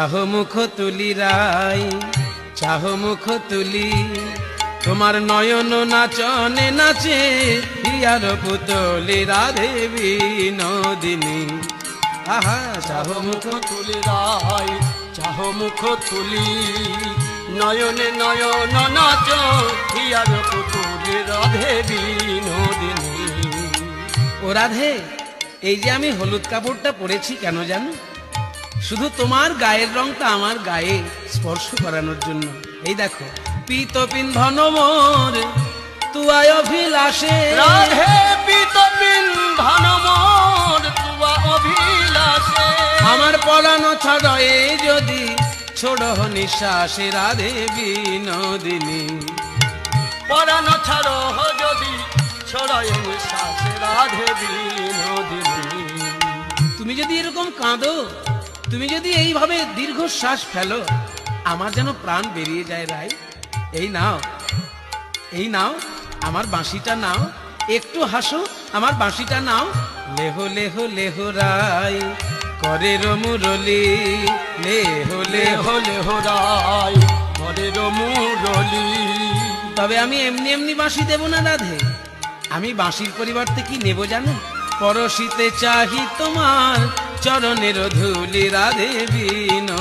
চাহ মুখ তুলি রাই, চাহ মুখ তুলি। তোমার নয়ন নাচনে নাচে হিয়ার পুতলি রাধে বিনোদিনী। আহা, চাহ মুখ তুলি রাই, চাহ মুখ তুলি। নয়নে নয়ন নাচ হিয়ার পুতুলি রাধে বিনোদিনী। ও রাধে, এই যে আমি হলুদ কাপড়টা পরেছি কেন জানো? শুধু তোমার গায়ের রংটা আমার গায়ে স্পর্শ করানোর জন্য। এই দেখো পিত পিন্ধন মোর তুয়ায় অভিলাষে। রাধে পিতপিন ধনমোর তুয়া অভিলাষে। আমার পরানো ছড়য়ে যদি ছোড় নিঃশ্বাসে রাধে বিনোদিনী। পরাণ ছাড়ো যদি ছড়ায় নিঃশ্বাসে রাধে বিনোদিনী। তুমি যদি এরকম কাঁদো তুমি যদি এইভাবে দীর্ঘশ্বাস ফেলো, আমার যেন প্রাণ বেরিয়ে যায় রাই এই নাও এই নাও, আমার বাঁশিটা নাও, একটু হাসো, আমার বাঁশিটা নাও। লেহ লেহ লেহ রাই করে মুরলি লেহ লেহ হলে হরাই ঘরের মুরলি তবে আমি এমনি এমনি বাঁশি দেব না রাধে। আমি বাঁশির পরিবর্তে কি নেব জানো? পরশিতে চাহি তোমার চরণের ধুলি রাধে বিনো